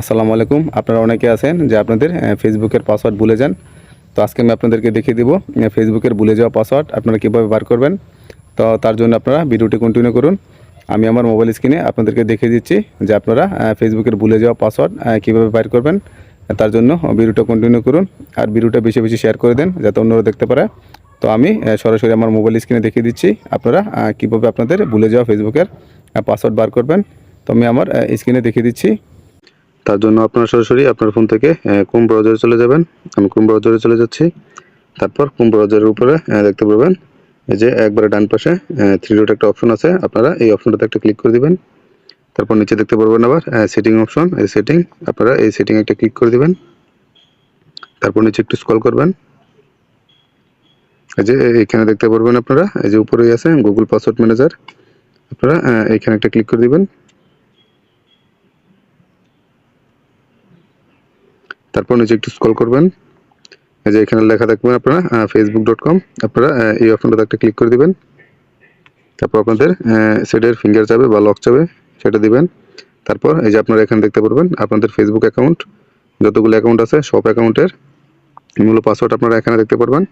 আসসালামু আলাইকুম। আপনারা অনেকে আছেন যে আপনাদের ফেসবুকের পাসওয়ার্ড ভুলে যান। তো আজকে আমি আপনাদেরকে দেখিয়ে দিব ফেসবুকের ভুলে যাওয়া পাসওয়ার্ড আপনারা কীভাবে বার করবেন। তো তার জন্য আপনারা ভিডিওটি কন্টিনিউ করুন। আমি আমার মোবাইল স্ক্রিনে আপনাদেরকে দেখিয়ে দিচ্ছি যে আপনারা ফেসবুকের ভুলে যাওয়া পাসওয়ার্ড কীভাবে বার করবেন। তার জন্য ভিডিওটা কন্টিনিউ করুন আর ভিডিওটা বেশি বেশি শেয়ার করে দেন যাতে অন্যরা দেখতে পারে। তো আমি সরাসরি আমার মোবাইল স্ক্রিনে দেখিয়ে দিচ্ছি আপনারা কীভাবে আপনাদের ভুলে যাওয়া ফেসবুকের পাসওয়ার্ড বার করবেন। তো আমি আমার স্ক্রিনে দেখিয়ে দিচ্ছি। তার জন্য আপনার সরাসরি আপনার ফোন থেকে ক্রোম ব্রাউজারে চলে যাবেন। আমি ক্রোম ব্রাউজারে চলে যাচ্ছি। তারপর ক্রোম ব্রাউজারের উপরে দেখতে পারবেন এই যে একবারে ডান পাশে থ্রি ডট একটা অপশন আছে। আপনারা এই অপশনটাতে একটা ক্লিক করে দিবেন। তারপর নিচে দেখতে পারবেন আবার সেটিং অপশন এই সেটিং আপনারা এই সেটিং একটা ক্লিক করে দিবেন। তারপর নিচে একটু স্ক্রল করবেন। এই যে এখানে দেখতে পারবেন আপনারা এই যে উপরেই আছে গুগল পাসওয়ার্ড ম্যানেজার আপনারা আহ, এইখানে একটা ক্লিক করে দিবেন। তারপর নিচে একটু স্ক্রল করবেন। এই যে এখানে লেখা থাকবে আপনারা ফেসবুক ডট কম আপনারা এই অপশনটাতে একটা ক্লিক করে দিবেন। তারপর আপনাদের সেটের ফিঙ্গার যাবে বা লক যাবে সেটা দিবেন। তারপর এই যে আপনারা এখানে দেখতে পারবেন, আপনাদের ফেসবুক অ্যাকাউন্ট যতগুলো অ্যাকাউন্ট আছে, সব অ্যাকাউন্টের মূল পাসওয়ার্ড আপনারা এখানে দেখতে পারবেন।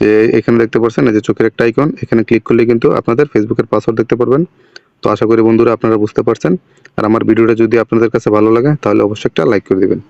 যে এখানে দেখতে পাচ্ছেন এই যে চোখের একটা আইকন এখানে ক্লিক করলে কিন্তু আপনাদের ফেসবুকের পাসওয়ার্ড দেখতে পারবেন। তো আশা করি বন্ধুরা আপনারা বুঝতে পারছেন। আর আমার ভিডিওটা যদি আপনাদের কাছে ভালো লাগে, তাহলে অবশ্যই একটা লাইক করে দিবেন।